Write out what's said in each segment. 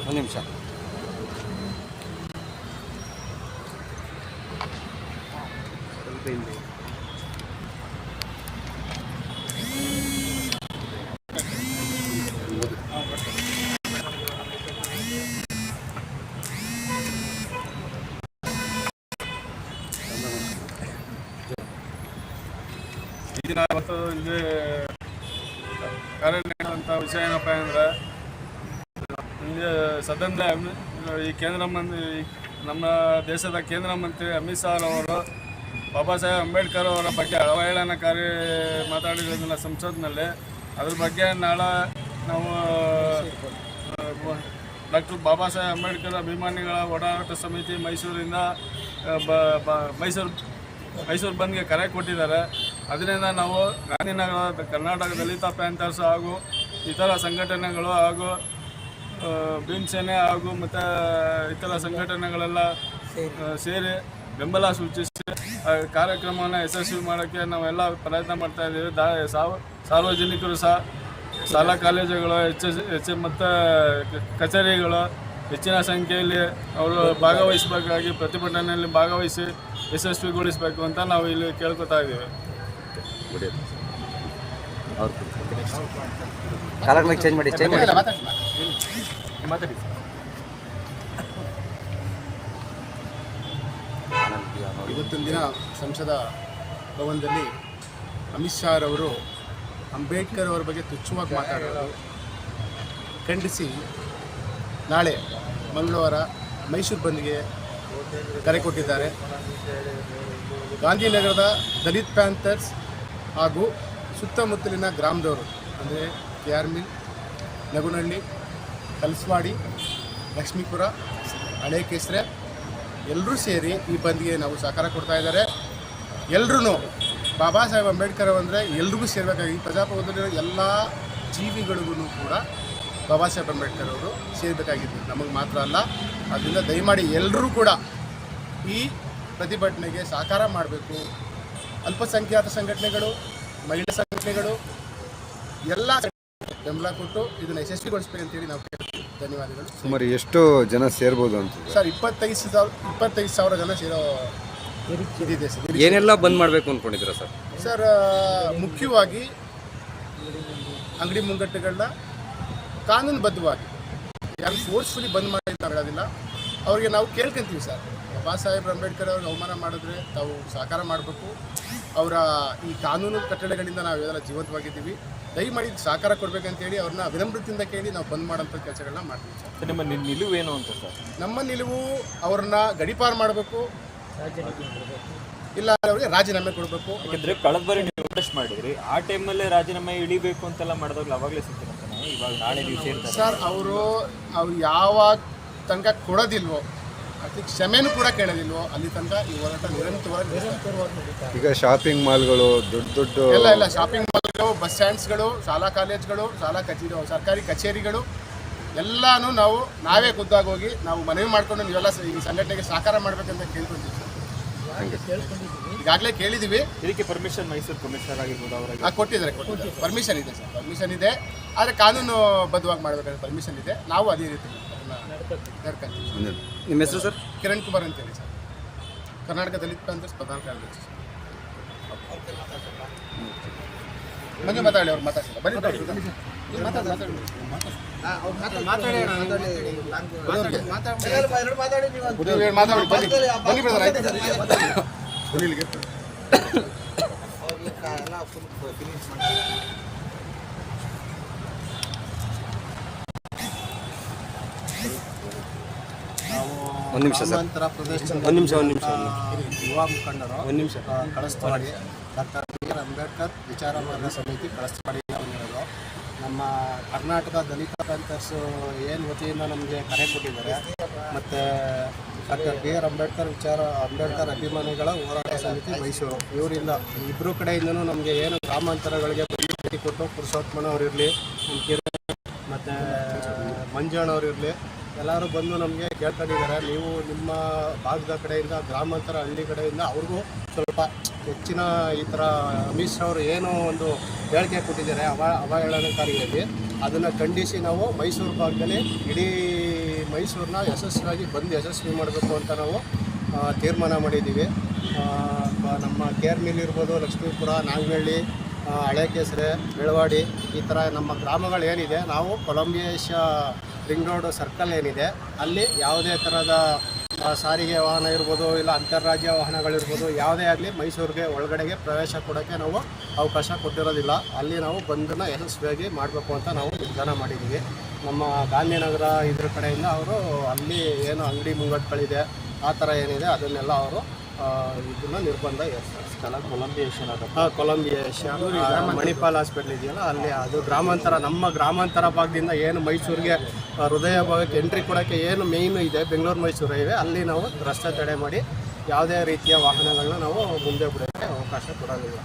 ಒಂದು ನಿಮಿಷ ಈ ದಿನ ಇವತ್ತು ಇಲ್ಲಿ ಕಾರ್ಯ ನೀಡುವಂಥ ವಿಷಯ ಏನಪ್ಪ ಅಂದ್ರೆ, ಇಲ್ಲಿ ಸದನದ ಈ ಕೇಂದ್ರ ಮಂತ್ರಿ, ನಮ್ಮ ದೇಶದ ಕೇಂದ್ರ ಮಂತ್ರಿ ಅಮಿತ್ ಶಾ ಅವರು ಬಾಬಾ ಸಾಹೇಬ್ ಅಂಬೇಡ್ಕರ್ ಅವರ ಬಗ್ಗೆ ಅವಹೇಳನಕಾರಿ ಮಾತಾಡಿರೋದನ್ನ ಸಂಸತ್ನಲ್ಲಿ, ಅದ್ರ ಬಗ್ಗೆ ನಾಳೆ ನಾವು ಡಾಕ್ಟರ್ ಬಾಬಾ ಸಾಹೇಬ್ ಅಂಬೇಡ್ಕರ್ ಅಭಿಮಾನಿಗಳ ಓಡಾಟ ಸಮಿತಿ ಮೈಸೂರಿಂದ ಬ- ಮೈಸೂರು ಮೈಸೂರು ಬಂದ್ಗೆ ಕರೆ ಕೊಟ್ಟಿದ್ದಾರೆ. ಅದರಿಂದ ನಾವು ಗಾಂಧಿನಗರದ ಕರ್ನಾಟಕ ದಲಿತ ಪ್ಯಾಂಥರ್ಸ್ ಹಾಗೂ ಇತರ ಸಂಘಟನೆಗಳು ಹಾಗೂ ಆ, ಭೀಮ್ ಸೇನೆ ಹಾಗೂ ಮತ್ತು ಇತರ ಸಂಘಟನೆಗಳೆಲ್ಲ ಸೇರಿ ಬೆಂಬಲ ಸೂಚಿಸಿ ಕಾರ್ಯಕ್ರಮವನ್ನು ಯಶಸ್ವಿ ಮಾಡೋಕ್ಕೆ ನಾವೆಲ್ಲ ಪ್ರಯತ್ನ ಮಾಡ್ತಾ ಇದ್ದೀವಿ. ದಾ ಸಾರ್ವಜನಿಕರು ಸಹ ಶಾಲಾ ಕಾಲೇಜುಗಳು ಹೆಚ್ಚು ಹೆಚ್ಚು ಮತ್ತು ಕಚೇರಿಗಳು ಹೆಚ್ಚಿನ ಸಂಖ್ಯೆಯಲ್ಲಿ ಅವರು ಭಾಗವಹಿಸಬೇಕಾಗಿ ಪ್ರತಿಭಟನೆಯಲ್ಲಿ ಭಾಗವಹಿಸಿ ಯಶಸ್ವಿಗೊಳಿಸಬೇಕು ಅಂತ ನಾವು ಇಲ್ಲಿ ಕೇಳ್ಕೊತಾ ಇದ್ದೀವಿ. ಕಾಲಗಳಿಗೆ ಚೇಂಜ್ ಮಾಡಿ ಚೇಂಜ್ ಮಾಡಿ ಇವತ್ತಿನ ದಿನ ಸಂಸದ ಭವನದಲ್ಲಿ ಅಮಿತ್ ಶಾ ರವರು ಅಂಬೇಡ್ಕರ್ ಅವರ ಬಗ್ಗೆ ತುಚ್ಛವಾಗಿ ಮಾತಾಡೋದು ಖಂಡಿಸಿ ನಾಳೆ ಮಂಗಳವಾರ ಮೈಸೂರು ಬಂದ್ಗೆ ಕರೆ ಕೊಟ್ಟಿದ್ದಾರೆ. ಗಾಂಧಿನಗರದ ದಲಿತ್ ಪ್ಯಾಂಥರ್ಸ್ ಹಾಗೂ ಸುತ್ತಮುತ್ತಲಿನ ಗ್ರಾಮದವರು, ಅಂದರೆ K R mill Nagunahalli Kalswadi, Lakshmipura ಹಳೆ ಎಲ್ಲರೂ ಸೇರಿ ಈ ಬಂದ್ಗೆ ನಾವು ಸಹಕಾರ ಕೊಡ್ತಾ ಇದ್ದಾರೆ. ಎಲ್ಲರೂ ಬಾಬಾ ಸಾಹೇಬ್ ಅಂಬೇಡ್ಕರ್ ಅಂದರೆ ಎಲ್ರಿಗೂ ಸೇರಬೇಕಾಗಿ ಈ ಪ್ರಜಾಪ್ರಭುತ್ವದಲ್ಲಿರೋ ಎಲ್ಲ ಜೀವಿಗಳಿಗೂ ಕೂಡ ಬಾಬಾ ಸಾಹೇಬ್ ಅಂಬೇಡ್ಕರ್ ಅವರು ಸೇರಬೇಕಾಗಿತ್ತು ನಮಗೆ ಮಾತ್ರ ಅಲ್ಲ, ಅದರಿಂದ ದಯಮಾಡಿ ಎಲ್ಲರೂ ಕೂಡ ಈ ಪ್ರತಿಭಟನೆಗೆ ಸಹಕಾರ ಮಾಡಬೇಕು. ಅಲ್ಪಸಂಖ್ಯಾತ ಸಂಘಟನೆಗಳು ಮಹಿಳಾ ಸಂಘಟನೆಗಳು ಎಲ್ಲ ಬೆಂಬಲ ಕೊಟ್ಟು ಇದನ್ನು ಯಶಸ್ವಿಗೊಳಿಸ್ಬೇಕು ಅಂತೇಳಿ ನಾವು ಕೇಳ್ತೀವಿ. ಧನ್ಯವಾದಗಳು. ಸುಮಾರು ಎಷ್ಟು ಜನ ಸೇರ್ಬೋದು ಅಂತ ಸರ್ ಇಪ್ಪತ್ತೈದು ಸಾವಿರ ಇಪ್ಪತ್ತೈದು ಸಾವಿರ ಜನ ಸೇರೋ ಇದಿದೆ ಸರ್. ಏನೆಲ್ಲ ಬಂದ್ ಮಾಡಬೇಕು ಅಂದ್ಕೊಂಡಿದ್ದೀರಾ ಸರ್? ಸರ್ ಮುಖ್ಯವಾಗಿ ಅಂಗಡಿ ಮುಂಗಟ್ಟುಗಳನ್ನ ಕಾನೂನುಬದ್ಧವಾಗಿ ಯಾರು ಫೋರ್ಸ್ಫುಲಿ ಬಂದ್ ಮಾಡಿ ಅವರಿಗೆ ಹೇಳೋದಿಲ್ಲ ಅವ್ರಿಗೆ ನಾವು ಕೇಳ್ಕೊಂತೀವಿ ಸರ್. ಬಾಬಾ ಸಾಹೇಬ್ ಅಂಬೇಡ್ಕರ್ ಅವ್ರಿಗೆ ಅವಮಾನ ಮಾಡಿದ್ರೆ ತಾವು ಸಹಕಾರ ಮಾಡಬೇಕು. ಅವರ ಈ ಕಾನೂನು ಕಟ್ಟಳೆಗಳಿಂದ ನಾವು ಎಲ್ಲ ಜೀವಂತವಾಗಿದ್ದೀವಿ. ದಯಮಾಡಿ ಸಹಕಾರ ಕೊಡಬೇಕಂತೇಳಿ ಅವ್ರನ್ನ ವಿನಮ್ರತೆಯಿಂದ ಕೇಳಿ ನಾವು ಬಂದ್ ಮಾಡೋಂಥ ಕೆಲಸಗಳನ್ನ ಮಾಡ್ತೀವಿ ಸರ್. ನಿಮ್ಮ ನಿಲುವು ನಿಲುವೇನು ಅಂತ ಸರ್? ನಮ್ಮ ನಿಲುವು ಅವ್ರನ್ನ ಗಡಿಪಾರು ಮಾಡಬೇಕು. ಇಲ್ಲ ಅವ್ರಿಗೆ ರಾಜೀನಾಮೆ ಕೊಡಬೇಕು. ಯಾಕಂದ್ರೆ ಕಳೆದ ಬಾರಿ ನೀವು ಪ್ರೊಟೆಸ್ಟ್ ಮಾಡಿದ್ರಿ. ಆ ಟೈಮಲ್ಲೇ ರಾಜೀನಾಮೆ ಇಳಿಬೇಕು ಅಂತೆಲ್ಲ ಮಾಡಿದಾಗ ಅವಾಗಲೇ ಇವಾಗ ನಾಳೆ ಸರ್ ಅವರು ಅವ್ರು ಯಾವಾಗ ತನಕ ಕೊಡೋದಿಲ್ವೋ ಅದಕ್ಕೆ ಕ್ಷಮೆನೂ ಕೂಡ ಕೇಳೋದಿಲ್ವೋ ಅಲ್ಲಿ ತನಕ ಈ ಹೋರಾಟ ನಿರಂತರವಾಗಿ. ಈಗ ಶಾಪಿಂಗ್ ಮಾಲ್ಗಳು ದೊಡ್ಡ ದೊಡ್ಡ ಎಲ್ಲ ಎಲ್ಲ ಶಾಪಿಂಗ್ ಮಾಲ್ಗಳು ಬಸ್ ಸ್ಟ್ಯಾಂಡ್ಸ್ಗಳು ಶಾಲಾ ಕಾಲೇಜ್ಗಳು ಶಾಲಾ ಕಚೇರಿ ಸರ್ಕಾರಿ ಕಚೇರಿಗಳು ಎಲ್ಲಾನು ನಾವು ನಾವೇ ಖುದ್ದಾಗಿ ಹೋಗಿ ನಾವು ಮನವಿ ಮಾಡ್ಕೊಂಡು ನೀವೆಲ್ಲ ಸ- ಈ ಸಂಘಟನೆಗೆ ಸಹಕಾರ ಮಾಡ್ಬೇಕಂತ ಕೇಳ್ಕೊಂಡಿದ್ದೀವಿ ಸರ್. ಈಗಾಗಲೇ ಕೇಳಿದ್ದೀವಿ ಇದಕ್ಕೆ ಪರ್ಮಿಷನ್ ಮೈಸೂರು ಕಮಿಷನರ್ ಆಗಿರ್ಬೋದು ಅವರಾಗಿ. ಆ, ಕೊಟ್ಟಿದ್ದಾರೆ ಕೊಟ್ಟಿದ್ದಾರೆ. ಪರ್ಮಿಷನ್ ಇದೆ ಸರ್. ಪರ್ಮಿಷನ್ ಇದೆ. ಆದರೆ ಕಾನೂನು ಬದ್ಧವಾಗಿ ಮಾಡಬೇಕಾದ್ರೆ ಪರ್ಮಿಷನ್ ಇದೆ. ನಾವು ಅದೇ ರೀತಿ ಅದನ್ನ ನಡ್ಕೊಂತೀವಿ ನಿಮ್ಮ ಹೆಸರು ಸರ್? ಕಿರಣ್ ಕುಮಾರ್ ಅಂತೇಳಿ ಸರ್. ಕರ್ನಾಟಕ ದಲಿತ ಕಾಂಗ್ರೆಸ್ ಪ್ರಧಾನ ಕಾರ್ಯದರ್ಶಿ. ಮಂಜು ಮಾತಾಡಿ ಅವ್ರು ಮಾತಾಡಿ. ಬನ್ನಿ ಮಾತಾಡಿ. ನೀವು ಮಾತಾಡಿ, ಮಾತಾಡಿ. ನೀವು ಹೇಳಿ, ಮಾತಾಡಿ ಬನ್ನಿ ಬನ್ನಿ brother, ಆಯ್ತು. ಬನ್ನಿ ಇಲ್ಲಿಗೆ. ಒಂದು ನಿಮಿಷ ಸರ್. ಗ್ರಾಮಾಂತರ ಪ್ರದೇಶದ ಒಂದು ನಿಮಿಷ ಒಂದು ನಿಮಿಷ ಯುವ ಮುಖಂಡರು ಒಂದು ನಿಮಿಷ. Kalasthavadi doctor B R Ambedkar ವಿಚಾರ ಮಾರ್ಗ ಸಮಿತಿ ಕಳಸ್ತವಾಡಿ ಅವರಿರೋದು ನಮ್ಮ ಕರ್ನಾಟಕ ದಲಿತ ಪ್ಯಾಂಥರ್ಸ್ ಏನು ವತಿಯಿಂದ ನಮಗೆ ಕರೆ ಕೊಟ್ಟಿದ್ದಾರೆ ಮತ್ತು ಡಾಕ್ಟರ್ ಬಿ ಆರ್ ಅಂಬೇಡ್ಕರ್ ವಿಚಾರ ಅಂಬೇಡ್ಕರ್ ಅಭಿಮಾನಿಗಳ ಹೋರಾಟ ಸಮಿತಿ ಮೈಸೂರು. ಇವರಿಂದ ಇಬ್ಬರು ಕಡೆಯಿಂದನೂ ನಮಗೆ ಏನು ಗ್ರಾಮಾಂತರಗಳಿಗೆ ಭೇಟಿ ಕೊಟ್ಟು ಪುರುಷೋತ್ತಮನವ್ರು ಇರಲಿ ಕಿರಣ್ ಮತ್ತು ಮಂಜಣ್ಣವ್ರು ಇರಲಿ ಎಲ್ಲರೂ ಬಂದು ನಮಗೆ ಕೇಳ್ಕೊಂಡಿದ್ದಾರೆ. ನೀವು ನಿಮ್ಮ ಭಾಗದ ಕಡೆಯಿಂದ ಗ್ರಾಮಾಂತರ ಹಳ್ಳಿ ಕಡೆಯಿಂದ ಅವ್ರಿಗೂ ಸ್ವಲ್ಪ ಹೆಚ್ಚಿನ ಈ ಥರ ಅಮಿತ್ ಶಾ ಅವರು ಏನೋ ಒಂದು ಹೇಳಿಕೆ ಕೊಟ್ಟಿದ್ದಾರೆ ಅವ ಅವಹೇಳನಕಾರಿಯಾಗಿ. ಅದನ್ನು ಖಂಡಿಸಿ ನಾವು ಮೈಸೂರು ಭಾಗದಲ್ಲಿ ಇಡೀ ಮೈಸೂರನ್ನ ಯಶಸ್ವಿಯಾಗಿ ಬಂದು ಯಶಸ್ವಿ ಮಾಡಬೇಕು ಅಂತ ನಾವು ತೀರ್ಮಾನ ಮಾಡಿದ್ದೀವಿ. ನಮ್ಮ ಕೇರ್ ಮಿಲ್ ಇರ್ಬೋದು ಲಕ್ಷ್ಮೀಪುರ ನಾಗನಹಳ್ಳಿ ಆ, ಹಳೆ ಕೆಸರೆ ಬೆಳವಾಡಿ ಈ ಥರ ನಮ್ಮ ಗ್ರಾಮಗಳು ಏನಿದೆ ನಾವು ಕೊಲಂಬಿಯೇಶ ರಿಂಗ್ ರೋಡ್ ಸರ್ಕಲ್ ಏನಿದೆ, ಅಲ್ಲಿ ಯಾವುದೇ ಥರದ ಸಾರಿಗೆ ವಾಹನ ಇರ್ಬೋದು, ಇಲ್ಲ ಅಂತಾರಾಜ್ಯ ವಾಹನಗಳಿರ್ಬೋದು, ಯಾವುದೇ ಆಗಲಿ ಮೈಸೂರಿಗೆ ಒಳಗಡೆಗೆ ಪ್ರವೇಶ ಕೊಡೋಕ್ಕೆ ನಾವು ಅವಕಾಶ ಕೊಟ್ಟಿರೋದಿಲ್ಲ. ಅಲ್ಲಿ ನಾವು ಬಂದನ್ನು ಯಶಸ್ವಿಯಾಗಿ ಮಾಡಬೇಕು ಅಂತ ನಾವು ನಿರ್ಧಾರ ಮಾಡಿದ್ದೀವಿ. ನಮ್ಮ ಗಾಂಧಿನಗರ ಇದ್ರ ಕಡೆಯಿಂದ ಅವರು ಅಲ್ಲಿ ಏನು ಅಂಗಡಿ ಮುಂಗಟ್ಟುಗಳಿದೆ, ಆ ಥರ ಏನಿದೆ, ಅದನ್ನೆಲ್ಲ ಅವರು ಇದನ್ನು ನಿರ್ಬಂಧ ಇರ್ತಾರೆ ಸ್ಥಳ ಕೊಲಂಬಿಯೇಷನ್ ಕೊಲಂಬಿಯೇಶ ಆ, ಮಣಿಪಾಲ್ ಹಾಸ್ಪಿಟಲ್ ಇದೆಯಲ್ಲ ಅಲ್ಲಿ ಅದು ಗ್ರಾಮಾಂತರ ನಮ್ಮ ಗ್ರಾಮಾಂತರ ಭಾಗದಿಂದ ಏನು ಮೈಸೂರಿಗೆ ಹೃದಯ ಭಾಗಕ್ಕೆ ಎಂಟ್ರಿ ಕೊಡೋಕ್ಕೆ ಏನು ಮೇಯ್ನ್ ಇದೆ ಬೆಂಗಳೂರು ಮೈಸೂರು ಇವೆ ಅಲ್ಲಿ ನಾವು ರಸ್ತೆ ತಡೆ ಮಾಡಿ ಯಾವುದೇ ರೀತಿಯ ವಾಹನಗಳನ್ನ ನಾವು ಮುಂದೆ ಬಿಡೋಕ್ಕೆ ಅವಕಾಶ ಕೊಡೋದಿಲ್ಲ.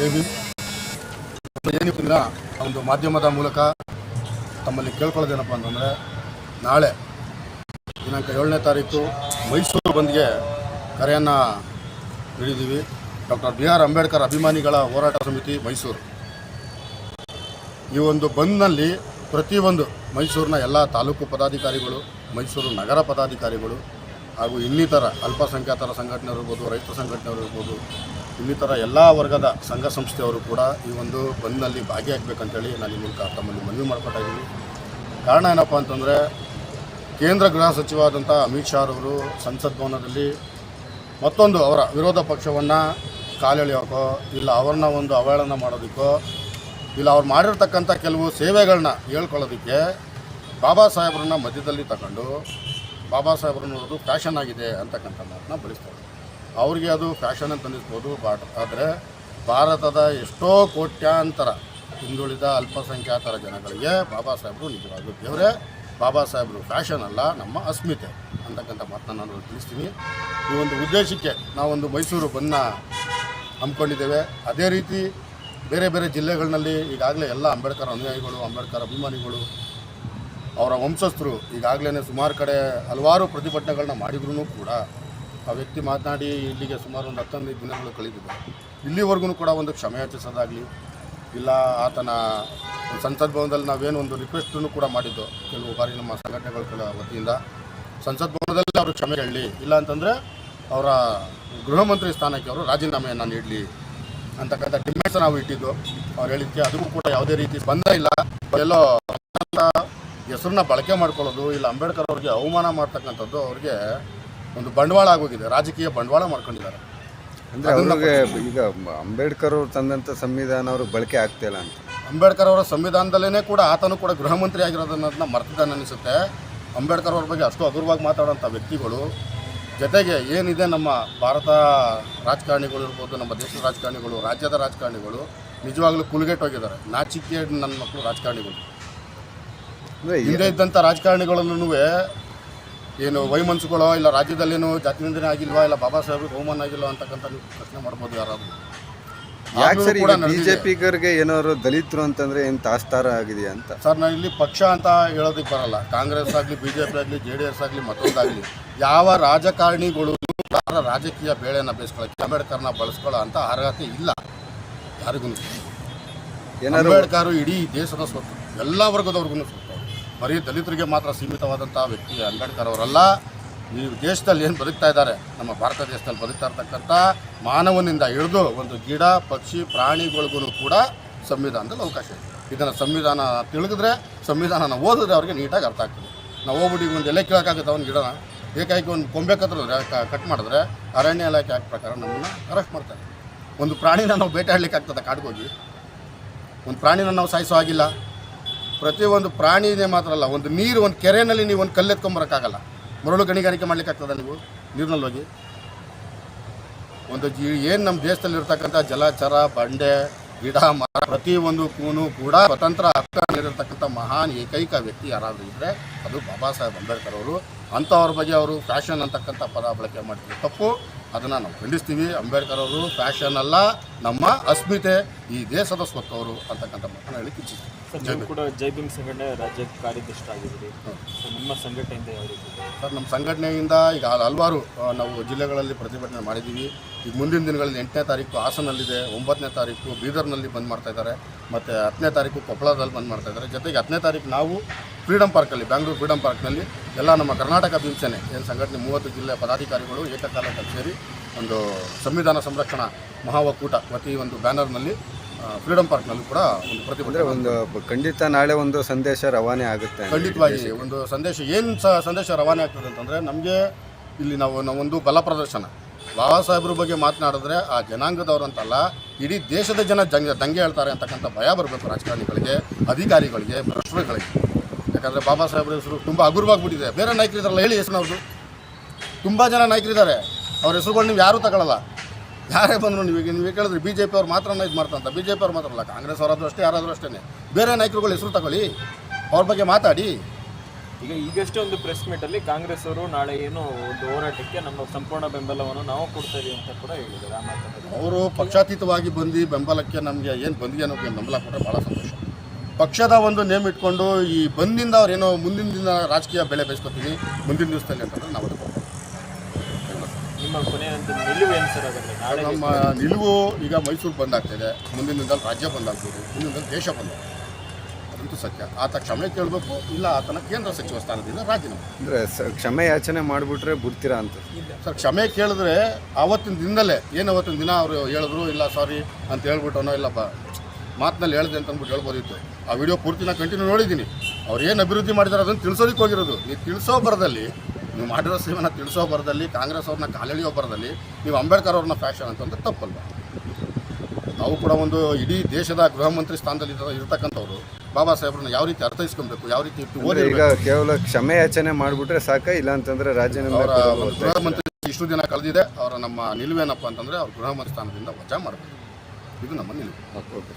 ಜೈ ಏನಿಲ್ಲ ಒಂದು ಮಾಧ್ಯಮದ ಮೂಲಕ ತಮ್ಮಲ್ಲಿ ಕೇಳ್ಕೊಳ್ಳೋದೇನಪ್ಪ ಅಂತಂದರೆ, ನಾಳೆ ದಿನಾಂಕ ಏಳನೇ ತಾರೀಕು ಮೈಸೂರು ಬಂದ್ಗೆ ಕರೆಯನ್ನು ನೀಡಿದ್ದೀವಿ. ಡಾಕ್ಟರ್ ಬಿ ಆರ್ ಅಂಬೇಡ್ಕರ್ ಅಭಿಮಾನಿಗಳ ಹೋರಾಟ ಸಮಿತಿ ಮೈಸೂರು. ಈ ಒಂದು ಬಂದ್ನಲ್ಲಿ ಪ್ರತಿಯೊಂದು ಮೈಸೂರಿನ ಎಲ್ಲ ತಾಲೂಕು ಪದಾಧಿಕಾರಿಗಳು, ಮೈಸೂರು ನಗರ ಪದಾಧಿಕಾರಿಗಳು ಹಾಗೂ ಇನ್ನಿತರ ಅಲ್ಪಸಂಖ್ಯಾತರ ಸಂಘಟನೆ ಇರ್ಬೋದು, ರೈತ ಸಂಘಟನೆಯವರು ಇರ್ಬೋದು ಇನ್ನಿತರ ಎಲ್ಲ ವರ್ಗದ ಸಂಘ ಸಂಸ್ಥೆಯವರು ಕೂಡ ಈ ಒಂದು ಬಂದ್ನಲ್ಲಿ ಭಾಗಿಯಾಗಬೇಕಂತೇಳಿ ನಾನು ಈ ಮೂಲಕ ತಮ್ಮಲ್ಲಿ ಮನವಿ ಮಾಡ್ಕೊತಾ ಇದ್ದೀನಿ ಕಾರಣ ಏನಪ್ಪ ಅಂತಂದರೆ ಕೇಂದ್ರ ಗೃಹ ಸಚಿವಾದಂಥ ಅಮಿತ್ ಶಾ ಅವರು ಸಂಸತ್ ಭವನದಲ್ಲಿ ಮತ್ತೊಂದು ಅವರ ವಿರೋಧ ಪಕ್ಷವನ್ನು ಕಾಲೆಳೆಯೋಕೋ ಇಲ್ಲ ಅವ್ರನ್ನ ಒಂದು ಅವಹೇಳನ ಮಾಡೋದಕ್ಕೋ, ಇಲ್ಲ ಅವ್ರು ಮಾಡಿರ್ತಕ್ಕಂಥ ಕೆಲವು ಸೇವೆಗಳನ್ನ ಹೇಳ್ಕೊಳ್ಳೋದಕ್ಕೆ ಬಾಬಾ ಸಾಹೇಬ್ರನ್ನ ಮಧ್ಯದಲ್ಲಿ ತಗೊಂಡು, ಬಾಬಾ ಸಾಹೇಬ್ರನ್ನೋದು ಫ್ಯಾಷನ್ ಆಗಿದೆ ಅಂತಕ್ಕಂಥ ಮಾತನ್ನ ಬಳಸ್ತಾರೆ. ಅವ್ರಿಗೆ ಅದು ಫ್ಯಾಷನ್ ಅಂತ ಅನ್ನಿಸ್ಬೋದು, ಬಟ್ ಆದರೆ ಭಾರತದ ಎಷ್ಟೋ ಕೋಟ್ಯಾಂತರ ಹಿಂದುಳಿದ ಅಲ್ಪಸಂಖ್ಯಾತರ ಜನಗಳಿಗೆ ಬಾಬಾ ಸಾಹೇಬರು ನಿಜವಾಗ್ಲೂ ದೇವರೇ. ಬಾಬಾ ಸಾಹೇಬರು ಫ್ಯಾಷನ್ ಅಲ್ಲ, ನಮ್ಮ ಅಸ್ಮಿತೆ ಅಂತಕ್ಕಂಥ ಮಾತನ್ನ ನಾನು ತಿಳಿಸ್ತೀನಿ. ಈ ಒಂದು ಉದ್ದೇಶಕ್ಕೆ ನಾವೊಂದು ಮೈಸೂರು ಬನ್ನ ಹಮ್ಮಿಕೊಂಡಿದ್ದೇವೆ. ಅದೇ ರೀತಿ ಬೇರೆ ಬೇರೆ ಜಿಲ್ಲೆಗಳಲ್ಲಿ ಈಗಾಗಲೇ ಎಲ್ಲ ಅಂಬೇಡ್ಕರ್ ಅನುಯಾಯಿಗಳು, ಅಂಬೇಡ್ಕರ್ ಅಭಿಮಾನಿಗಳು, ಅವರ ವಂಶಸ್ಥರು ಈಗಾಗಲೇ ಸುಮಾರು ಕಡೆ ಹಲವಾರು ಪ್ರತಿಭಟನೆಗಳನ್ನ ಮಾಡಿದ್ರೂ ಕೂಡ ಆ ವ್ಯಕ್ತಿ ಮಾತನಾಡಿ ಇಲ್ಲಿಗೆ ಸುಮಾರು ಒಂದು ಹತ್ತೊಂದು ದಿನಗಳು ಕಳೆದಿದೆ. ಇಲ್ಲಿವರೆಗೂ ಕೂಡ ಒಂದು ಕ್ಷಮೆಯಾಚಿಸೋದಾಗಲಿ ಇಲ್ಲ ಆತನ ಸಂಸತ್ ಭವನದಲ್ಲಿ ನಾವೇನು ಒಂದು ರಿಕ್ವೆಸ್ಟನ್ನು ಕೂಡ ಮಾಡಿದ್ದು, ಕೆಲವು ಬಾರಿ ನಮ್ಮ ಸಂಘಟನೆಗಳ ವತಿಯಿಂದ. ಸಂಸತ್ ಭವನದಲ್ಲಿ ಅವರು ಕ್ಷಮೆ ಹೇಳಲಿ ಇಲ್ಲ ಅಂತಂದರೆ ಅವರ ಗೃಹ ಮಂತ್ರಿ ಸ್ಥಾನಕ್ಕೆ ಅವರು ರಾಜೀನಾಮೆಯನ್ನು ನೀಡಲಿ ಅಂತಕ್ಕಂಥ ಡಿಮ್ಯಾಂಡ್ಸ್ ನಾವು ಇಟ್ಟಿದ್ದು. ಅವ್ರು ಹೇಳಿದ್ದೆ ಅದಕ್ಕೂ ಕೂಡ ಯಾವುದೇ ರೀತಿ ಬಂದ ಇಲ್ಲ. ಎಲ್ಲೋ ಹೆಸರನ್ನ ಬಳಕೆ ಮಾಡ್ಕೊಳ್ಳೋದು, ಇಲ್ಲ ಅಂಬೇಡ್ಕರ್ ಅವ್ರಿಗೆ ಅವಮಾನ ಮಾಡ್ತಕ್ಕಂಥದ್ದು ಅವ್ರಿಗೆ ಒಂದು ಬಂಡವಾಳ ಆಗೋಗಿದೆ ರಾಜಕೀಯ ಬಂಡವಾಳ ಮಾಡ್ಕೊಂಡಿದ್ದಾರೆ. ಅಂದರೆ ಅವ್ರಿಗೆ ಈಗ ಅಂಬೇಡ್ಕರ್ ಅವರು ತಂದಂಥ ಸಂವಿಧಾನ ಅವರು ಬಳಕೆ ಆಗ್ತಿಲ್ಲ ಅಂತ. ಅಂಬೇಡ್ಕರ್ ಅವರ ಸಂವಿಧಾನದಲ್ಲೇ ಕೂಡ ಆತನು ಕೂಡ ಗೃಹ ಮಂತ್ರಿ ಆಗಿರೋದನ್ನ ಮರ್ತಿದ್ದಾನೆ ಅನಿಸುತ್ತೆ. ಅಂಬೇಡ್ಕರ್ ಅವ್ರ ಬಗ್ಗೆ ಅಷ್ಟು ಹಗುರವಾಗಿ ಮಾತಾಡೋಂಥ ವ್ಯಕ್ತಿಗಳು ಜೊತೆಗೆ ಏನಿದೆ ನಮ್ಮ ಭಾರತ ರಾಜಕಾರಣಿಗಳು ಇರ್ಬೋದು ನಮ್ಮ ದೇಶದ ರಾಜಕಾರಣಿಗಳು ರಾಜ್ಯದ ರಾಜಕಾರಣಿಗಳು ನಿಜವಾಗ್ಲೂ ಕುಲ್ಗೆಟ್ಟೋಗಿದ್ದಾರೆ ನಾಚಿಕೆ ನನ್ನ ಮಕ್ಕಳು ರಾಜಕಾರಣಿಗಳು. ಅಂದ್ರೆ ಹಿಂದೆ ಇದ್ದಂಥ ರಾಜಕಾರಣಿಗಳಲ್ಲೂ ಏನು ವೈಮನಸ್ಸುಗಳೋ ಇಲ್ಲ ರಾಜ್ಯದಲ್ಲೇನು ಜಾತಿ ನಿಂದನೆ ಆಗಿಲ್ವಾ ಇಲ್ಲ ಬಾಬಾ ಸಾಹೇಬ್ ಹೋಮನ್ ಆಗಿಲ್ವಾ ಅಂತಕ್ಕಂಥ ನೀವು ಪ್ರಶ್ನೆ ಮಾಡ್ಬೋದು ಯಾರಾದರೂ. ಯಾಕೆ ಸರ್ ಕೂಡ ಈಗ ನಡೆದಿದೆ. ಬಿಜೆಪಿಗರಿಗೆ ಏನಾದ್ರು ದಲಿತರು ಅಂತಂದ್ರೆ ಏನು ತಾಸ್ತಾರ ಆಗಿದೆಯಾ ಅಂತ? ಸರ್ ನಾನು ಇಲ್ಲಿ ಪಕ್ಷ ಅಂತ ಹೇಳೋದಕ್ಕೆ ಬರಲ್ಲ. ಕಾಂಗ್ರೆಸ್ ಆಗಲಿ ಬಿಜೆಪಿ ಜೆ ಪಿ ಆಗಲಿ ಜೆ ಡಿ ಎಸ್ ಆಗಲಿ ಮತ್ತೊಂದಾಗಲಿ ಯಾವ ರಾಜಕಾರಣಿಗಳು ಯಾರ ರಾಜಕೀಯ ಬೇಳೆಯನ್ನು ಬೇಯಿಸ್ಕೊಳ್ಳೋಕ್ಕೆ ಅಂಬೇಡ್ಕರ್ನ ಬಳಸ್ಕೊಳ್ಳೋ ಅಂತ ಅರ್ಹತೆ ಇಲ್ಲ. ಯಾರಿಗೂ ಅಂಬೇಡ್ಕರ್ ಇಡೀ ದೇಶದ ಸ್ವತ್ತು ಎಲ್ಲ ವರ್ಗದವ್ರಿಗೂ ಸ್ವತ್ತು ಬರೀ ದಲಿತರಿಗೆ ಮಾತ್ರ ಸೀಮಿತವಾದಂಥ ವ್ಯಕ್ತಿ ಅಂಬೇಡ್ಕರ್ ಅವರಲ್ಲ. ಈ ದೇಶದಲ್ಲಿ ಏನು ಬದುಕ್ತಾ ಇದ್ದಾರೆ? ನಮ್ಮ ಭಾರತ ದೇಶದಲ್ಲಿ ಬದುಕ್ತಾ ಇರ್ತಕ್ಕಂಥ ಮಾನವನಿಂದ ಹಿಡಿದು ಒಂದು ಗಿಡ, ಪಕ್ಷಿ ಪ್ರಾಣಿಗಳಿಗೂ ಕೂಡ ಸಂವಿಧಾನದಲ್ಲಿ ಅವಕಾಶ ಇದೆ. ಇದನ್ನು ಸಂವಿಧಾನ ತಿಳಿದ್ರೆ, ಸಂವಿಧಾನನ ಓದಿದ್ರೆ ಅವ್ರಿಗೆ ನೀಟಾಗಿ ಅರ್ಥ ಆಗ್ತದೆ. ನಾವು ಹೋಗ್ಬಿಟ್ಟು ಒಂದು ಎಲೆ ಕೇಳೋಕ್ಕಾಗುತ್ತೆ ಅವ್ನ ಗಿಡನ? ಏಕಾಏಕಿ ಒಂದು ಕೊಂಬೆ ಕತ್ತಿದ್ರೆ ಕಟ್ ಮಾಡಿದ್ರೆ ಅರಣ್ಯ ಇಲಾಖೆ ಆಕ್ಟ್ ಪ್ರಕಾರ ನಮ್ಮನ್ನು ಅರೆಸ್ಟ್ ಮಾಡ್ತಾರೆ. ಒಂದು ಪ್ರಾಣಿನ ನಾವು ಬೇಟೆಯಾಡ್ಲಿಕ್ಕೆ ಆಗ್ತದೆ ಕಾಡ್ಗೋಗಿ? ಒಂದು ಪ್ರಾಣಿನ ನಾವು ಸಾಯಿಸೋ ಆಗಿಲ್ಲ ಪ್ರತಿಯೊಂದು ಪ್ರಾಣಿನೇ ಮಾತ್ರ ಅಲ್ಲ, ಒಂದು ನೀರು, ಒಂದು ಕೆರೆಯಲ್ಲಿ ನೀವು ಒಂದು ಕಲ್ಲು ಎತ್ಕೊಂಬರೋಕ್ಕಾಗಲ್ಲ. ಮರಳು ಗಣಿಗಾರಿಕೆ ಮಾಡ್ಲಿಕ್ಕೆ ಆಗ್ತದೆ ನೀವು? ನೀರಿನಲ್ಲಿ ಹೋಗಿ. ಒಂದು ಜೀ, ಏನು ನಮ್ಮ ದೇಶದಲ್ಲಿರ್ತಕ್ಕಂಥ ಜಲಚರ, ಬಂಡೆ, ಗಿಡ, ಮರ, ಪ್ರತಿಯೊಂದು ಕೂನು ಕೂಡ ಸ್ವತಂತ್ರ ಹಕ್ಕಿರತಕ್ಕಂಥ ಮಹಾನ್ ಏಕೈಕ ವ್ಯಕ್ತಿ ಯಾರಾದರೂ ಇದ್ದರೆ ಅದು ಬಾಬಾ ಸಾಹೇಬ್ ಅಂಬೇಡ್ಕರ್ ಅವರು. ಅಂಥವ್ರ ಬಗ್ಗೆ ಅವರು ಫ್ಯಾಷನ್ ಅಂತಕ್ಕಂಥ ಪದ ಬಳಕೆ ಮಾಡ್ತೀವಿ ತಪ್ಪು. ಅದನ್ನು ನಾವು ಖಂಡಿಸ್ತೀವಿ. ಅಂಬೇಡ್ಕರ್ ಅವರು ಫ್ಯಾಷನ್ ಅಲ್ಲ, ನಮ್ಮ ಅಸ್ಮಿತೆ, ಈ ದೇಶದ ಸ್ವತ್ತು ಅವರು ಅಂತಕ್ಕಂಥ ಮಾತನ್ನು ಹೇಳಿ ಇಚ್ಛಿಸ್ತೀನಿ ಸರ್ ನೀವು ಕೂಡ ಜೈ ಭೀಮ್ ಸಂಘಟನೆ ರಾಜ್ಯ ಕಾರ್ಯದರ್ಶಿಯಾಗಿದ್ದೀರಿ. ಸೊ ನಿಮ್ಮ ಸಂಘಟನೆಯಿಂದ ಯಾವ ರೀತಿ ಇದೆ? ಸರ್ ನಮ್ಮ ಸಂಘಟನೆಯಿಂದ ಈಗ ಹಲ- ಹಲವಾರು ನಾವು ಜಿಲ್ಲೆಗಳಲ್ಲಿ ಪ್ರತಿಭಟನೆ ಮಾಡಿದ್ದೀವಿ. ಈಗ ಮುಂದಿನ ದಿನಗಳಲ್ಲಿ ಎಂಟನೇ ತಾರೀಕು ಹಾಸನಲ್ಲಿದೆ ಒಂಬತ್ತನೇ ತಾರೀಕು ಬೀದರ್ನಲ್ಲಿ ಬಂದ್ ಮಾಡ್ತಾ ಇದ್ದಾರೆ ಮತ್ತು ಹತ್ತನೇ ತಾರೀಕು ಕೊಪ್ಪಳದಲ್ಲಿ ಬಂದ್ ಮಾಡ್ತಾ ಇದ್ದಾರೆ. ಜೊತೆಗೆ ಹತ್ತನೇ ತಾರೀಕು ನಾವು ಫ್ರೀಡಮ್ ಪಾರ್ಕಲ್ಲಿ ಬ್ಯಾಂಗ್ಳೂರು ಫ್ರೀಡಮ್ ಪಾರ್ಕ್ನಲ್ಲಿ ಎಲ್ಲ ನಮ್ಮ ಕರ್ನಾಟಕ ಭೀಮಸೇನೆ ಏನು ಸಂಘಟನೆ ಮೂವತ್ತು ಜಿಲ್ಲೆಯ ಪದಾಧಿಕಾರಿಗಳು ಏಕಕಾಲದಲ್ಲಿ ಸೇರಿ ಒಂದು ಸಂವಿಧಾನ ಸಂರಕ್ಷಣಾ ಮಹಾ ಒಕ್ಕೂಟ ಪ್ರತಿ ಒಂದು ಬ್ಯಾನರ್ನಲ್ಲಿ ಫ್ರೀಡಮ್ ಪಾರ್ಕ್ನಲ್ಲೂ ಕೂಡ ಒಂದು ಪ್ರತಿಭಟನೆ ಒಂದು ಖಂಡಿತ ನಾಳೆ ಒಂದು ಸಂದೇಶ ರವಾನೆ ಆಗುತ್ತೆ ಖಂಡಿತವಾಗಿ ಒಂದು ಸಂದೇಶ ಏನು ಸಹ ಸಂದೇಶ ರವಾನೆ ಆಗ್ತದೆ ಅಂತಂದರೆ ನಮಗೆ ಇಲ್ಲಿ ನಾವು ನಾವೊಂದು ಬಲ ಪ್ರದರ್ಶನ. ಬಾಬಾ ಸಾಹೇಬ್ರ ಬಗ್ಗೆ ಮಾತನಾಡಿದ್ರೆ ಆ ಜನಾಂಗದವ್ರಂತಲ್ಲ ಇಡೀ ದೇಶದ ಜನ ಜಂಗ ದಂಗೆ ಹೇಳ್ತಾರೆ ಅಂತಕ್ಕಂಥ ಭಯ ಬರಬೇಕು ರಾಜಕಾರಣಿಗಳಿಗೆ ಅಧಿಕಾರಿಗಳಿಗೆ ಭ್ರಷ್ಟರುಗಳಿಗೆ. ಯಾಕಂದರೆ ಬಾಬಾ ಸಾಹೇಬ್ರ ಹೆಸರು ತುಂಬ ಹಗುರವಾಗ್ಬಿಟ್ಟಿದೆ. ಬೇರೆ ನಾಯಕರಿದ್ದಾರಲ್ಲ ಹೇಳಿ ಹೆಸರು ತುಂಬ ಜನ ನಾಯಕರಿದ್ದಾರೆ. ಅವ್ರ ಹೆಸರುಗಳು ನೀವು ಯಾರೂ ತಗೊಳ್ಳಲ್ಲ ಯಾರೇ ಬಂದರು ನೀವು ಈಗ ನೀವು ಕೇಳಿದ್ರೆ ಬಿ ಜೆ ಪಿ ಅವ್ರು ಮಾತ್ರ ಇದು ಮಾಡ್ತಂತ. ಬಿ ಜೆ ಪಿ ಅವ್ರು ಮಾತ್ರ ಅಲ್ಲ ಕಾಂಗ್ರೆಸ್ ಅವರಾದ್ರೂ ಅಷ್ಟೇ ಯಾರಾದರೂ ಅಷ್ಟೇ ಬೇರೆ ನಾಯಕರುಗಳು ಹೆಸರು ತಗೊಳ್ಳಿ. ಅವ್ರ ಬಗ್ಗೆ ಮಾತಾಡಿ. ಈಗ ಈಗಷ್ಟೇ ಒಂದು ಪ್ರೆಸ್ ಮೀಟಲ್ಲಿ ಕಾಂಗ್ರೆಸ್ ಅವರು ನಾಳೆ ಏನು ಒಂದು ಹೋರಾಟಕ್ಕೆ ನಮ್ಮ ಸಂಪೂರ್ಣ ಬೆಂಬಲವನ್ನು ನಾವು ಕೊಡ್ತೀವಿ ಅಂತ ಕೂಡ ಹೇಳಿದ್ದಾರೆ ಆ ಮಾತನ್ನು ಅವರು ಪಕ್ಷಾತೀತವಾಗಿ ಬಂದು ಬೆಂಬಲಕ್ಕೆ ನಮಗೆ ಏನು ಬಂದಿಗೆ ಅನ್ನೋಕ್ಕೆ ಬೆಂಬಲ ಕೊಟ್ಟರೆ ಭಾಳ ಸಂತೋಷ. ಪಕ್ಷದ ಒಂದು ನೇಮ್ ಇಟ್ಕೊಂಡು ಈ ಬಂದಿಂದ ಅವ್ರೇನೋ ಮುಂದಿನ ದಿನ ರಾಜಕೀಯ ಬೆಳೆ ಬಯಸ್ಕೊತೀವಿ ಮುಂದಿನ ದಿವಸದಲ್ಲಿ ಅಂತಂದ್ರೆ ನಾವು ಅದಕ್ಕೆ. ನಿಮ್ಮ ಅಂತ ನಿಲುವು ಏನು ಸರ್ ಹಾಗಾದ್ರೆ ನಾಳೆ ನಮ್ಮ ನಿಲುವು ಈಗ ಮೈಸೂರು ಬಂದಾಗ್ತಿದೆ. ಮುಂದಿನ ದಿನದಲ್ಲಿ ರಾಜ್ಯ ಬಂದಾಗ್ಬೋದು. ಮುಂದಿನ ದಿನದಲ್ಲಿ ದೇಶ ಬಂದ್ ಅದಂತೂ ಸತ್ಯ. ಆತ ಕ್ಷಮೆ ಕೇಳಬೇಕು ಇಲ್ಲ ಆತನ ಕೇಂದ್ರ ಸಚಿವ ಸ್ಥಾನದಿಂದ ರಾಜೀನಾಮೆ. ಅಂದರೆ ಕ್ಷಮೆ ಯಾಚನೆ ಮಾಡಿಬಿಟ್ರೆ ಬಿಡ್ತೀರಾ ಅಂತ? ಸರ್ ಕ್ಷಮೆ ಕೇಳಿದ್ರೆ ಆವತ್ತಿನ ದಿನದಲ್ಲೇ ಏನು ಅವತ್ತಿನ ದಿನ ಅವರು ಹೇಳಿದ್ರು ಇಲ್ಲ ಸಾರಿ ಅಂತ ಹೇಳ್ಬಿಟ್ಟನೋ ಇಲ್ಲಪ್ಪ. ಮಾತಿನಲ್ಲಿ ಹೇಳಿದೆ ಅಂತ ಅಂದ್ಬಿಟ್ಟು ಹೇಳ್ಬೋದಿತ್ತು. ಆ ವಿಡಿಯೋ ಪೂರ್ತಿ ನಾನು ಕಂಟಿನ್ಯೂ ನೋಡಿದ್ದೀನಿ. ಅವ್ರು ಏನು ಅಭಿವೃದ್ಧಿ ಮಾಡಿದ್ದಾರೆ ಅದನ್ನು ತಿಳಿಸೋದಕ್ಕೆ ಹೋಗಿರೋದು. ನೀವು ತಿಳಿಸೋ ಬರದಲ್ಲಿ ನೀವು ಮಾಡಿರೋ ಸೇವೆನ ತಿಳಿಸೋ ಬರದಲ್ಲಿ ಕಾಂಗ್ರೆಸ್ ಅವ್ರನ್ನ ಕಾಲೆಳೆಯೋ ಬರದಲ್ಲಿ ನೀವು ಅಂಬೇಡ್ಕರ್ ಅವ್ರನ್ನ ಫ್ಯಾಷನ್ ಅಂತಂದ್ರೆ ತಪ್ಪಲ್ಲ ನಾವು ಕೂಡ ಒಂದು ಇಡೀ ದೇಶದ ಗೃಹ ಮಂತ್ರಿ ಸ್ಥಾನದಲ್ಲಿ ಇರತಕ್ಕಂಥವ್ರು ಬಾಬಾ ಸಾಹೇಬ್ರನ್ನ ಯಾವ ರೀತಿ ಅರ್ಥೈಸ್ಕೊಬೇಕು ಯಾವ ರೀತಿ ಈಗ ಕೇವಲ ಕ್ಷಮೆ ಯಾಚನೆ ಮಾಡಿಬಿಟ್ರೆ ಸಾಕ? ಇಲ್ಲ ಅಂತಂದ್ರೆ ರಾಜೀನಾಮೆ ಗೃಹ ಮಂತ್ರಿ ಇಷ್ಟು ದಿನ ಕಳೆದಿದೆ ಅವರ ನಮ್ಮ ನಿಲುವೇನಪ್ಪ ಅಂತಂದರೆ ಅವ್ರ ಗೃಹ ಮಂತ್ರಿ ಸ್ಥಾನದಿಂದ ವಜಾ ಮಾಡಬೇಕು. ಇದು ನಮ್ಮ ನಿಲುವು. ಓಕೆ.